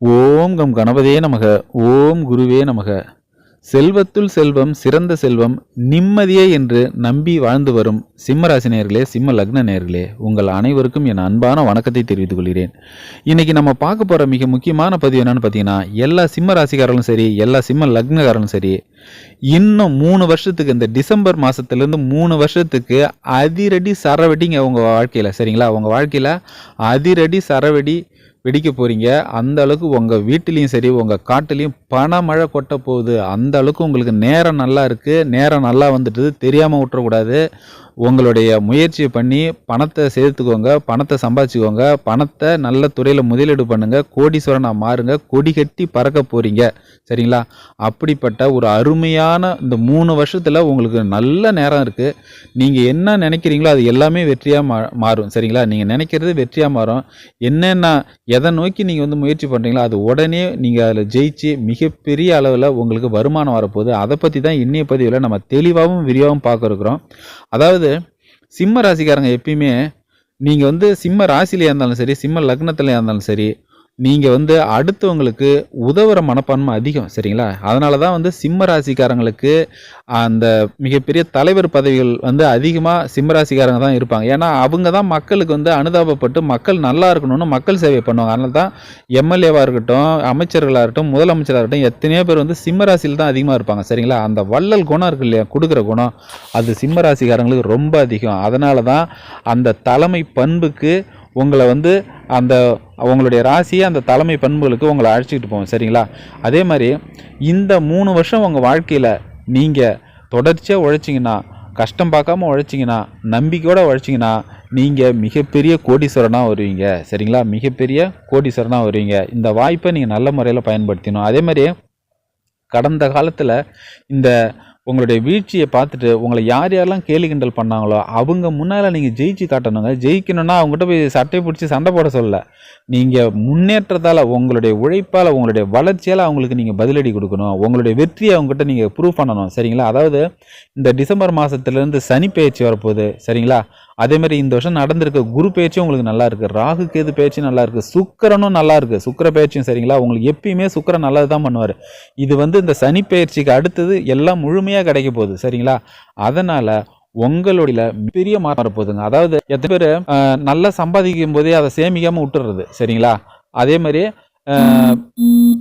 ஓம் come கணபதே நமக ஓம் குருவே நமக. செல்வத்துள் செல்வம் சிறந்த செல்வம் நிம்மதியே என்று நம்பி வாழ்ந்து வரும் சிம்மராசி நேர்களே சிம்ம லக்ன நேர்களே உங்கள் அனைவருக்கும் என் அன்பான வணக்கத்தை தெரிவித்துக் கொள்கிறேன். இன்னைக்கு நம்ம பார்க்க போகிற மிக முக்கியமான பதிவு என்னன்னு பார்த்தீங்கன்னா எல்லா சிம்ம ராசிக்காரர்களும் சரி எல்லா சிம்ம லக்னக்காரர்களும் சரி இன்னும் மூணு வருஷத்துக்கு இந்த டிசம்பர் மாதத்துலேருந்து மூணு வருஷத்துக்கு அதிரடி சரவெடிங்க உங்கள் வாழ்க்கையில். சரிங்களா? அவங்க வாழ்க்கையில் அதிரடி சரவெடி வெடிக்க போகிறீங்க அந்த அளவுக்கு உங்கள் வீட்டிலையும் சரி உங்கள் காட்டுலேயும் பணமழை கொட்ட போகுது. அந்த அளவுக்கு உங்களுக்கு நேரம் நல்லா இருக்குது நேரம் நல்லா வந்துட்டு தெரியாமல் விட்டுறக்கூடாது. உங்களுடைய முயற்சியை பண்ணி பணத்தை சேர்த்துக்கோங்க. பணத்தை சம்பாதிச்சுக்கோங்க. பணத்தை நல்ல துறையில் முதலீடு பண்ணுங்கள் கோடீஸ்வரனாக மாறுங்க. கொடி கட்டி பறக்க போகிறீங்க சரிங்களா? அப்படிப்பட்ட ஒரு அருமையான இந்த மூணு வருஷத்தில் உங்களுக்கு நல்ல நேரம் இருக்குது நீங்கள் என்ன நினைக்கிறீங்களோ அது எல்லாமே வெற்றியாக மா மாறும். சரிங்களா? நீங்கள் நினைக்கிறது வெற்றியாக மாறும். என்னென்ன எதை நோக்கி நீங்கள் வந்து முயற்சி பண்ணுறீங்களோ அது உடனே நீங்கள் அதில் ஜெயிச்சு மிகப்பெரிய அளவில் உங்களுக்கு வருமானம் வரப்போகுது. அதை பற்றி தான் இன்னைய பதிவில் நம்ம தெளிவாகவும் விரிவாகவும் பார்க்க இருக்கிறோம். அதாவது சிம்ம ராசிக்காரங்க எப்பயுமே நீங்கள் வந்து சிம்ம ராசிலையாக இருந்தாலும் சரி சிம்ம லக்னத்துலையாக இருந்தாலும் சரி நீங்கள் வந்து அடுத்தவங்களுக்கு உதவுற மனப்பான்மை அதிகம் சரிங்களா? அதனால தான் வந்து சிம்ம ராசிக்காரங்களுக்கு அந்த மிகப்பெரிய தலைவர் பதவிகள் வந்து அதிகமாக சிம்ம ராசிக்காரங்க தான் இருப்பாங்க. ஏன்னா அவங்க தான் மக்களுக்கு வந்து அனுதாபப்பட்டு மக்கள் நல்லா இருக்கணும்னு மக்கள் சேவை பண்ணுவாங்க. அதனால தான் எம்எல்ஏவாக இருக்கட்டும் அமைச்சர்களாக இருக்கட்டும் முதலமைச்சராக இருக்கட்டும் எத்தனையோ பேர் வந்து சிம்ம ராசியில் தான் அதிகமாக இருப்பாங்க சரிங்களா? அந்த வள்ளல் குணம் இருக்கு இல்லையா? கொடுக்குற குணம் அது சிம்ம ராசிக்காரங்களுக்கு ரொம்ப அதிகம். அதனால தான் அந்த தலைமை பண்புக்கு உங்களை வந்து அந்த உங்களுடைய ராசியை அந்த தலைமை பண்புகளுக்கு உங்களை அழைச்சிக்கிட்டு போவோம் சரிங்களா? அதே மாதிரி இந்த மூணு வருஷம் உங்கள் வாழ்க்கையில் நீங்கள் தொடர்ச்சியாக உழைச்சிங்கன்னா கஷ்டம் பார்க்காம உழைச்சிங்கன்னா நம்பிக்கையோடு உழைச்சிங்கன்னா நீங்கள் மிகப்பெரிய கோடீஸ்வரனாக வருவீங்க சரிங்களா? மிகப்பெரிய கோடீஸ்வரனாக வருவீங்க. இந்த வாய்ப்பை நீங்கள் நல்ல முறையில் பயன்படுத்தணும் அதே மாதிரி கடந்த காலத்தில் இந்த உங்களுடைய வீழ்ச்சியை பார்த்துட்டு உங்களை யார் யாரெல்லாம் கேலி கிண்டல் பண்ணாங்களோ அவங்க முன்னால் நீங்கள் ஜெயிச்சு காட்டணுங்க. ஜெயிக்கணும்னா அவங்ககிட்ட போய் சட்டை பிடிச்சி சண்டை போட சொல்லலை நீங்கள் முன்னேற்றத்தால் உங்களுடைய உழைப்பால் உங்களுடைய வளர்ச்சியால் அவங்களுக்கு நீங்கள் பதிலடி கொடுக்கணும். உங்களுடைய வெற்றியை அவங்ககிட்ட நீங்கள் ப்ரூவ் பண்ணணும். சரிங்களா? அதாவது இந்த டிசம்பர் மாதத்துலேருந்து சனி பயிற்சி வரப்போகுது. சரிங்களா? அதே மாதிரி இந்த வருஷம் நடந்திருக்க குரு பேச்சும் உங்களுக்கு நல்லா இருக்குது ராகு கேது பேச்சும் நல்லா இருக்குது சுக்கரனும் நல்லா இருக்குது சுக்கர பேச்சும் சரிங்களா? உங்களுக்கு எப்பயுமே சுக்கரன் நல்லது தான் பண்ணுவார். இது வந்து இந்த சனி பயிற்சிக்கு அடுத்தது எல்லாம் முழுமையாக கிடைக்க போகுது. சரிங்களா? அதனால் உங்களுடைய பெரிய மாற்றம் போகுதுங்க அதாவது எத்தனை பேர் நல்லா சம்பாதிக்கும் போதே அதை சேமிக்காமல் விட்டுறது. சரிங்களா? அதே மாதிரி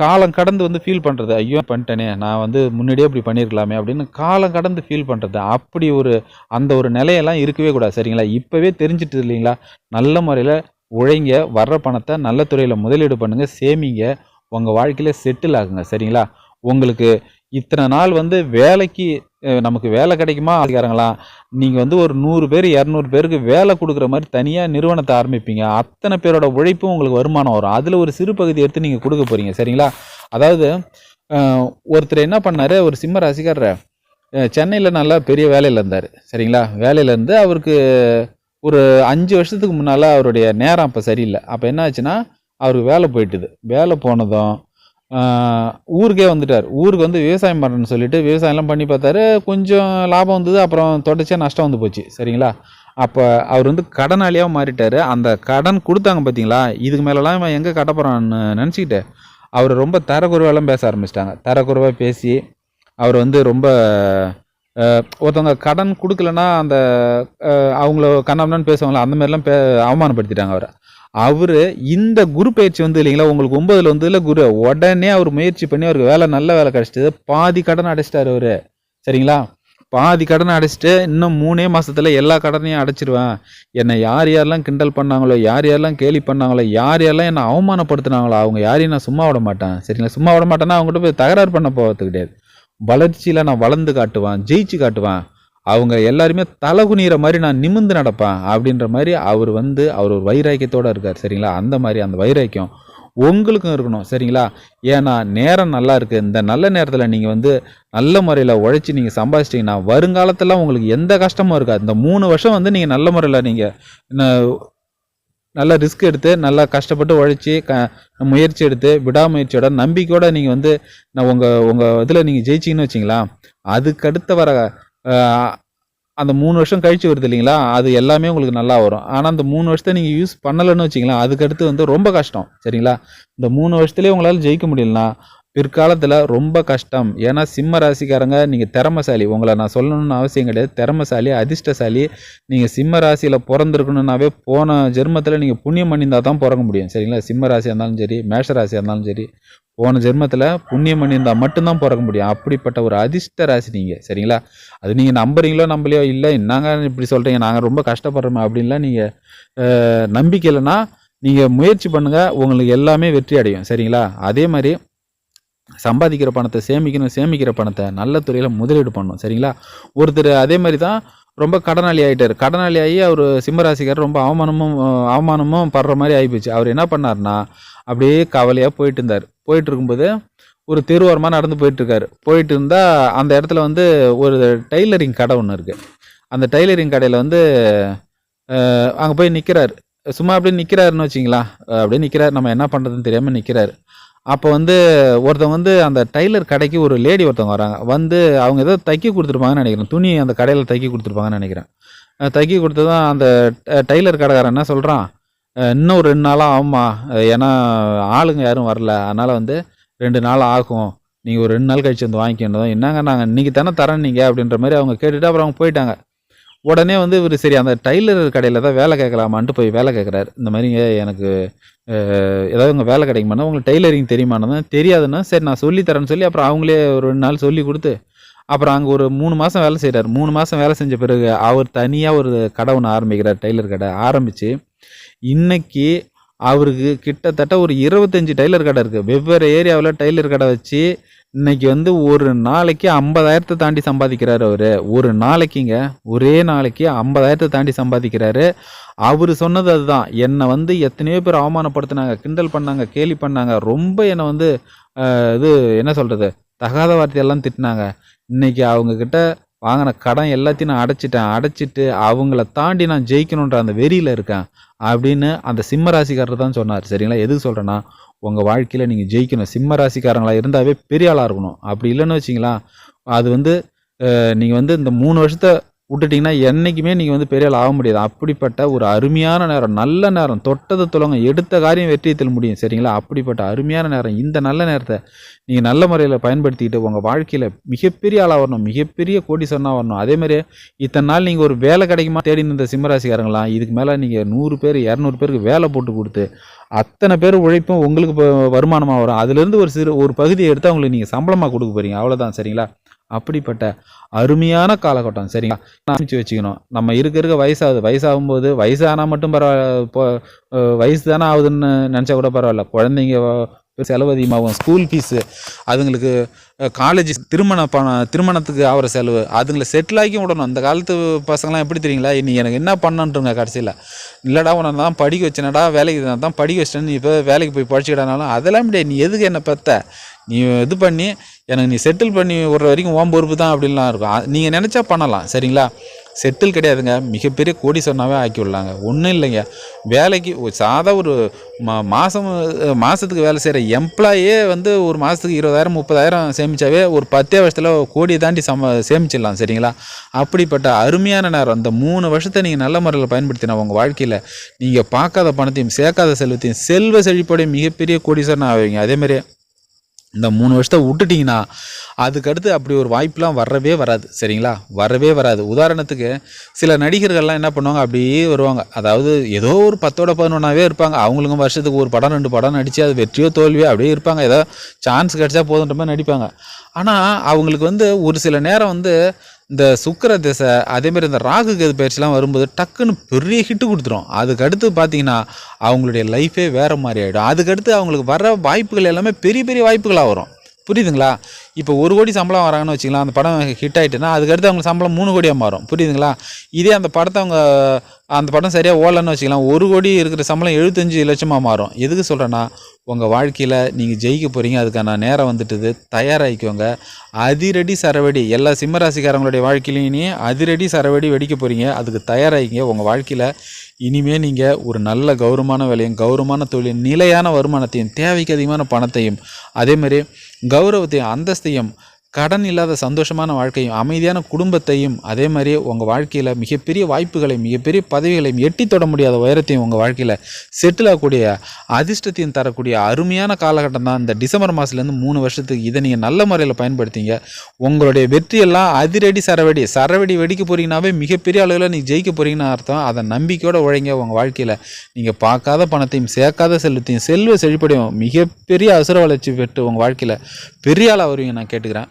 காலம் கடந்து வந்து ஃபீல் பண்ணுறது ஐயோ பண்ணிட்டேனே நான் வந்து முன்னாடியே இப்படி பண்ணியிருக்கலாமே அப்படின்னு காலம் கடந்து ஃபீல் பண்ணுறது அப்படி ஒரு அந்த ஒரு நிலையெல்லாம் இருக்கவே கூடாது சரிங்களா? இப்போவே தெரிஞ்சிட்டு இல்லைங்களா? நல்ல முறையில் உழைங்க வர்ற பணத்தை நல்ல துறையில் முதலீடு பண்ணுங்கள் சேமிங்க உங்கள் வாழ்க்கையில் செட்டில் ஆகுங்க சரிங்களா? உங்களுக்கு இத்தனை நாள் வந்து வேலைக்கு நமக்கு வேலை கிடைக்குமா? அதிகாரங்களா? நீங்கள் வந்து ஒரு நூறு பேர் இரநூறு பேருக்கு வேலை கொடுக்குற மாதிரி தனியாக நிறுவனத்தை ஆரம்பிப்பீங்க. அத்தனை பேரோட உழைப்பும் உங்களுக்கு வருமானம் வரும். அதில் ஒரு சிறு பகுதி எடுத்து நீங்கள் கொடுக்க போகிறீங்க சரிங்களா? அதாவது ஒருத்தர் என்ன பண்ணார்? ஒரு சிம்ம ராசிக்காரர். சென்னையில் நல்லா பெரிய வேலையில் இருந்தார். சரிங்களா? வேலையில் இருந்து அவருக்கு ஒரு அஞ்சு வருஷத்துக்கு முன்னால் அவருடைய நேரம் அப்போ சரியில்லை. அப்போ என்ன ஆச்சுன்னா அவருக்கு வேலை போயிட்டுது. வேலை போனதும் ஊருக்கே வந்துட்டார். ஊருக்கு வந்து விவசாயம் பண்ணுறேன்னு சொல்லிட்டு விவசாயம்லாம் பண்ணி பார்த்தாரு. கொஞ்சம் லாபம் வந்தது அப்புறம் தொடர்ச்சியாக நஷ்டம் வந்து போச்சு. சரிங்களா? அப்போ அவர் வந்து கடனாளியாக மாறிட்டார். அந்த கடன் கொடுத்தாங்க பார்த்தீங்களா இதுக்கு மேலெலாம் இவன் எங்கே கட்ட போகிறான்னு நினச்சிக்கிட்டு அவர் ரொம்ப தரக்குறைவாலாம் பேச ஆரம்பிச்சிட்டாங்க. தரக்குறைவாக பேசி அவர் வந்து ரொம்ப ஒருத்தவங்க கடன் கொடுக்கலன்னா அந்த அவங்கள கண்ணாமன்னு பேசுவாங்களா அந்த மாதிரிலாம் பே அவமானப்படுத்திட்டாங்க அவரை. அவர் இந்த குரு பயிற்சி வந்து இல்லைங்களா உங்களுக்கு ஒன்பதுல வந்து இல்லை குரு உடனே அவர் முயற்சி பண்ணி அவருக்கு வேலை நல்ல வேலை கிடச்சிட்டு பாதி கடன் அடைச்சிட்டாரு அவரு. சரிங்களா? பாதி கடனை அடைச்சிட்டு இன்னும் மூணே மாதத்தில் எல்லா கடனையும் அடைச்சிருவேன். என்னை யார் யாரெல்லாம் கிண்டல் பண்ணாங்களோ யார் யாரெல்லாம் கேலி பண்ணாங்களோ யார் யாரெல்லாம் என்னை அவமானப்படுத்தினாங்களோ அவங்க யாரையும் நான் சும்மா விட மாட்டேன். சரிங்களா? சும்மா விட மாட்டேன்னா அவங்ககிட்ட போய் தகராறு பண்ண போகிறது கிடையாது. வளர்ச்சியில் நான் வளர்ந்து காட்டுவேன் ஜெயிச்சு காட்டுவேன். அவங்க எல்லாருமே தலை குனிகிற மாதிரி நான் நிமிந்து நடப்பேன் அப்படின்ற மாதிரி அவர் வந்து அவர் ஒரு வைராக்கியத்தோடு இருக்கார் சரிங்களா? அந்த மாதிரி அந்த வைராக்கியம் உங்களுக்கும் இருக்கணும் சரிங்களா? ஏன்னா நேரம் நல்லா இருக்குது இந்த நல்ல நேரத்தில் நீங்கள் வந்து நல்ல முறையில் உழைச்சி நீங்கள் சம்பாதிச்சிட்டிங்கன்னா வருங்காலத்தில் உங்களுக்கு எந்த கஷ்டமும் இருக்காது. இந்த மூணு வருஷம் வந்து நீங்கள் நல்ல முறையில் நீங்கள் நல்லா ரிஸ்க் எடுத்து நல்லா கஷ்டப்பட்டு உழைச்சி க முயற்சி எடுத்து விடாமுயற்சியோட நம்பிக்கையோட நீங்கள் வந்து நான் உங்கள் உங்கள் இதில் நீங்கள் ஜெயிச்சிங்கன்னு வச்சிங்களா அதுக்கடுத்த வர அந்த மூணு வருஷம் கழிச்சு வருது இல்லைங்களா? அது எல்லாமே உங்களுக்கு நல்லா வரும். ஆனால் அந்த மூணு வருஷத்தை நீங்கள் யூஸ் பண்ணலைன்னு வச்சிங்களேன் அதுக்கடுத்து வந்து ரொம்ப கஷ்டம் சரிங்களா? இந்த மூணு வருஷத்துலேயே உங்களால் ஜெயிக்க முடியலனா பிற்காலத்தில் ரொம்ப கஷ்டம். ஏன்னா சிம்ம ராசிக்காரங்க நீங்கள் திறமசாலி. உங்களை நான் சொல்லணும்னு அவசியம் கிடையாது. திறமசாலி அதிர்ஷ்டசாலி. நீங்கள் சிம்ம ராசியில் பிறந்திருக்கணுன்னாவே போன ஜென்மத்தில் நீங்கள் புண்ணியம் பண்ணியிருந்தால் தான் பிறக்க முடியும். சரிங்களா? சிம்ம ராசியாக இருந்தாலும் சரி மேஷ ராசியாக இருந்தாலும் சரி போன ஜென்மத்தில் புண்ணியம் பண்ணியிருந்தால் மட்டும்தான் பிறக்க முடியும். அப்படிப்பட்ட ஒரு அதிர்ஷ்ட ராசி நீங்கள் சரிங்களா? அது நீங்கள் நம்புறீங்களோ நம்பலையோ இல்லை. நாங்கள் இப்படி சொல்கிறீங்க நாங்கள் ரொம்ப கஷ்டப்படுறோமே அப்படின்லாம் நீங்கள் நம்பிக்கை இல்லைன்னா நீங்கள் முயற்சி பண்ணுங்கள் உங்களுக்கு எல்லாமே வெற்றி அடையும். சரிங்களா? அதே மாதிரி சம்பாதிக்கிற பணத்தை சேமிக்கணும் சேமிக்கிற பணத்தை நல்ல துறையில் முதலீடு பண்ணணும் சரிங்களா? ஒருத்தர் அதே மாதிரி தான் ரொம்ப கடனாளி ஆகிட்டார் கடனாளி ஆகி அவர் சிம்மராசிக்கார் ரொம்ப அவமானமும் அவமானமும் படுற மாதிரி ஆகிப்போச்சு அவர் என்ன பண்ணார்னா அப்படியே கவலையாக போயிட்டு இருந்தார் போயிட்டு இருக்கும்போது ஒரு தெருவோரமாக நடந்து போயிட்டுருக்காரு. போயிட்டு இருந்தால் அந்த இடத்துல வந்து ஒரு டைலரிங் கடை ஒன்று இருக்குது அந்த டைலரிங் கடையில் வந்து அங்கே போய் நிற்கிறார் சும்மா அப்படியே நிற்கிறாருன்னு வச்சிங்களா அப்படியே நிற்கிறார் நம்ம என்ன பண்ணுறதுன்னு தெரியாமல் நிற்கிறாரு அப்போ வந்து ஒருத்தன் வந்து அந்த டைலர் கடைக்கு ஒரு லேடி ஒருத்தவங்க வராங்க. வந்து அவங்க ஏதோ தைக்கி கொடுத்துருப்பாங்கன்னு நினைக்கிறேன். துணி அந்த கடையில் தைக்கி கொடுத்துருப்பாங்கன்னு நினைக்கிறேன். தைக்கி தைக்க கொடுத்ததும் அந்த டைலர் கடைக்காரன் என்ன சொல்கிறான் இன்னும் ஒரு ரெண்டு நாளாக ஆகுமா ஏன்னா ஆளுங்க யாரும் வரல. அதனால் வந்து ரெண்டு நாள் ஆகும். நீங்கள் ஒரு ரெண்டு நாள் கழிச்சு வந்து வாங்கிக்கணும் என்னங்க நாங்கள் இன்றைக்கி தானே தரேன் நீங்கள் அப்படின்ற மாதிரி அவங்க கேட்டுவிட்டு அப்புறம் அவங்க போயிட்டாங்க. உடனே வந்து இவர் சரி அந்த டைலர் கடையில் தான் வேலை கேட்கலாமான்ட்டு போய் வேலை கேட்குறாரு. இந்த மாதிரிங்க எனக்கு ஏதாவது உங்கள் வேலை கிடைக்குமானா உங்களுக்கு டைலரிங் தெரியுமானதான் தெரியாதுன்னா சரி நான் சொல்லித்தரேன்னு சொல்லி அப்புறம் அவங்களே ஒரு ரெண்டு நாள் சொல்லி கொடுத்து அப்புறம் அங்கே ஒரு மூணு மாதம் வேலை செய்கிறார் மூணு மாதம் வேலை செஞ்ச பிறகு அவர் தனியாக ஒரு கடை ஒன்று ஆரம்பிக்கிறார் டைலர் கடை. ஆரம்பித்து இன்றைக்கி அவருக்கு கிட்டத்தட்ட ஒரு இருபத்தஞ்சி டைலர் கடை இருக்குது வெவ்வேறு ஏரியாவில் டைலர் கடை வச்சு இன்னைக்கு வந்து ஒரு நாளைக்கு ஐம்பதாயிரத்தை தாண்டி சம்பாதிக்கிறாரு அவர். ஒரு நாளைக்குங்க ஒரே நாளைக்கு ஐம்பதாயிரத்தை தாண்டி சம்பாதிக்கிறாரு. அவர் சொன்னது அதுதான். என்னை வந்து எத்தனையோ பேர் அவமானப்படுத்தினாங்க கிண்டல் பண்ணாங்க கேலி பண்ணாங்க ரொம்ப என்னை வந்து இது என்ன சொல்கிறது தகாத வார்த்தையெல்லாம் திட்டினாங்க. இன்னைக்கு அவங்க கிட்ட வாங்கின கடன் எல்லாத்தையும் நான் அடைச்சிட்டேன். அடைச்சிட்டு அவங்கள தாண்டி நான் ஜெயிக்கணுன்ற அந்த வெறியில் இருக்கேன் அப்படின்னு அந்த சிம்ம ராசிக்காரர் தான் சொன்னார். சரிங்களா? எதுக்கு சொல்கிறேன்னா உங்கள் வாழ்க்கையில் நீங்கள் ஜெயிக்கணும். சிம்ம ராசிக்காரங்களாக இருந்தாவே பெரிய ஆளாக இருக்கணும். அப்படி இல்லைன்னு வச்சிங்களா அது வந்து நீங்கள் வந்து இந்த மூணு வருஷத்தை விட்டுட்டிங்கன்னா என்றைக்குமே நீங்கள் வந்து பெரிய ஆள் ஆக முடியாது. அப்படிப்பட்ட ஒரு அருமையான நேரம் நல்ல நேரம் தொட்டதை துலங்க எடுத்த காரியம் வெற்றியத்தில் முடியும் சரிங்களா? அப்படிப்பட்ட அருமையான நேரம் இந்த நல்ல நேரத்தை நீங்கள் நல்ல முறையில் பயன்படுத்திக்கிட்டு உங்கள் வாழ்க்கையில் மிகப்பெரிய ஆளாக வரணும் மிகப்பெரிய கோடீஸ்வரனாக வரணும். அதேமாதிரி இத்தனை நாள் நீங்கள் ஒரு வேலை கிடைக்குமா தேடி இருந்த சிம்மராசிக்காரங்களாம் இதுக்கு மேலே நீங்கள் நூறு பேர் இரநூறு பேருக்கு வேலை போட்டு கொடுத்து அத்தனை பேர் உழைப்பும் உங்களுக்கு இப்போ வருமானமாக வரும். அதுலேருந்து ஒரு சிறு ஒரு பகுதியை எடுத்து அவங்களுக்கு நீங்கள் சம்பளமாக கொடுக்க போகிறீங்க அவ்வளோதான் சரிங்களா? அப்படிப்பட்ட அருமையான காலகட்டம் சரிங்களா? ஆரம்பிச்சு வச்சுக்கணும். நம்ம இருக்க இருக்க வயசாகுது. வயசாகும்போது வயசானா மட்டும் பரவாயில்ல இப்போ வயசு தானே ஆகுதுன்னு நினச்சா கூட பரவாயில்ல. குழந்தைங்க செலவு அதிகமாகும். ஸ்கூல் ஃபீஸு அதுங்களுக்கு காலேஜ் திருமண பணம் திருமணத்துக்கு ஆகிற செலவு அதுங்களை செட்டில் ஆக்கி விடணும். அந்த காலத்து பசங்களாம் எப்படி தெரியுங்களா? நீ எனக்கு என்ன பண்ணன்ட்டுங்க கடைசியில். இல்லைடா உன்னை தான் படிக்க வச்சேனடா வேலைக்கு தான் படிக்க வச்சிட்டேன் நீ இப்போ வேலைக்கு போய் படிச்சுக்கிட்டானாலும் அதெல்லாம் முடியாது நீ எதுக்கு என்னை பெத்த? நீ இது பண்ணி எனக்கு நீ செட்டில் பண்ணி விடுற வரைக்கும் ஓம் பொறுப்பு தான் அப்படின்லாம் இருக்கும். நீங்கள் நினச்சா பண்ணலாம் சரிங்களா? செட்டில் கிடையாதுங்க. மிகப்பெரிய கோடி சொன்னாவே ஆக்கி விடலாங்க. ஒன்றும் இல்லைங்க. வேலைக்கு சாதா ஒரு மா மாதம் மாதத்துக்கு வேலை செய்கிற எம்ப்ளாயே வந்து ஒரு மாதத்துக்கு இருபதாயிரம் முப்பதாயிரம் சேமிச்சாவே ஒரு பத்தே வருஷத்தில் கோடியை தாண்டி சம சேமிச்சிடலாம் சரிங்களா? அப்படிப்பட்ட அருமையான நேரம். அந்த மூணு வருஷத்தை நீங்கள் நல்ல முறையில் பயன்படுத்தினா உங்கள் வாழ்க்கையில் நீங்கள் பார்க்காத பணத்தையும் சேர்க்காத செல்வத்தையும் செல்வ செழிப்போடைய மிகப்பெரிய கோடீஸ்வரன் ஆவீங்க. அதேமாதிரி இந்த மூணு வருஷத்தை விட்டுட்டிங்கன்னா அதுக்கடுத்து அப்படி ஒரு வாய்ப்புலாம் வரவே வராது சரிங்களா? வரவே வராது. உதாரணத்துக்கு சில நடிகர்கள்லாம் என்ன பண்ணுவாங்க? அப்படியே வருவாங்க. அதாவது ஏதோ ஒரு பத்தோட பதினொன்றாவே இருப்பாங்க. அவங்களுக்கும் வருஷத்துக்கு ஒரு படம் ரெண்டு படம் நடித்து அது வெற்றியோ தோல்வியோ அப்படியே இருப்பாங்க. ஏதோ சான்ஸ் கிடைச்சா போதுன்ற மாதிரி நடிப்பாங்க. ஆனால் அவங்களுக்கு வந்து ஒரு சில நேரம் வந்து இந்த சுக்கர திசை அதேமாதிரி இந்த ராகு கேது பயிற்சிலாம் வரும்போது டக்குன்னு பெரிய ஹிட்டு கொடுத்துரும். அதுக்கடுத்து பார்த்தீங்கன்னா அவங்களுடைய லைஃபே வேறு மாதிரி ஆகிடும் அதுக்கடுத்து அவங்களுக்கு வர வாய்ப்புகள் எல்லாமே பெரிய பெரிய வாய்ப்புகளாக வரும். புரியுதுங்களா? இப்போ ஒரு கோடி சம்பளம் வராங்கன்னு வச்சுக்கலாம் அந்த படம் ஹிட் ஆகிட்டுனா அதுக்கடுத்து அவங்க சம்பளம் மூணு கோடியாக மாறும். புரியுதுங்களா? இதே அந்த படத்தை அவங்க அந்த படம் சரியாக ஓடலன்னு வச்சுக்கலாம் ஒரு கோடி இருக்கிற சம்பளம் எழுபத்தஞ்சு லட்சமாக மாறும். எதுக்கு சொல்கிறேன்னா உங்கள் வாழ்க்கையில் நீங்கள் ஜெயிக்க போகிறீங்க அதுக்கான நேரம் வந்துட்டுது. தயாராகிக்கோங்க. அதிரடி சரவடி. எல்லா சிம்மராசிக்காரங்களுடைய வாழ்க்கையிலையும் அதிரடி சரவடி வெடிக்க போகிறீங்க அதுக்கு தயாராகிங்க. உங்கள் வாழ்க்கையில் இனிமே நீங்கள் ஒரு நல்ல கௌரவமான வேலையும் கௌரவமான தொழில் நிலையான வருமானத்தையும் தேவைக்கு அதிகமான பணத்தையும் அதேமாதிரி கௌரவத்தையும் அந்தஸ்தையும் கடன் இல்லாத சந்தோஷமான வாழ்க்கையும் அமைதியான குடும்பத்தையும் அதே மாதிரி உங்கள் வாழ்க்கையில் மிகப்பெரிய வாய்ப்புகளை மிகப்பெரிய பதவிகளையும் எட்டி தொட முடியாத உயரத்தையும் உங்கள் வாழ்க்கையில் செட்டில் ஆகக்கூடிய அதிர்ஷ்டத்தையும் தரக்கூடிய அருமையான காலகட்டம் தான் இந்த டிசம்பர் மாதத்துலேருந்து மூணு வருஷத்துக்கு இதை நீங்கள் நல்ல முறையில் பயன்படுத்திங்க. உங்களுடைய வெற்றியெல்லாம் அதிரடி சரவெடி சரவெடி வெடிக்க போகிறீங்கனாவே மிகப்பெரிய அளவில் நீங்கள் ஜெயிக்க போகிறீங்கன்னு அர்த்தம். அதை நம்பிக்கையோடு உழைங்க. உங்கள் வாழ்க்கையில் நீங்கள் பார்க்காத பணத்தையும் சேர்க்காத செல்வத்தையும் செல்வ செழிப்படையும் மிகப்பெரிய அசுர வளர்ச்சி பெற்று உங்கள் வாழ்க்கையில் பெரிய ஆளாக வருவீங்க நான் கேட்டுக்கிறேன்.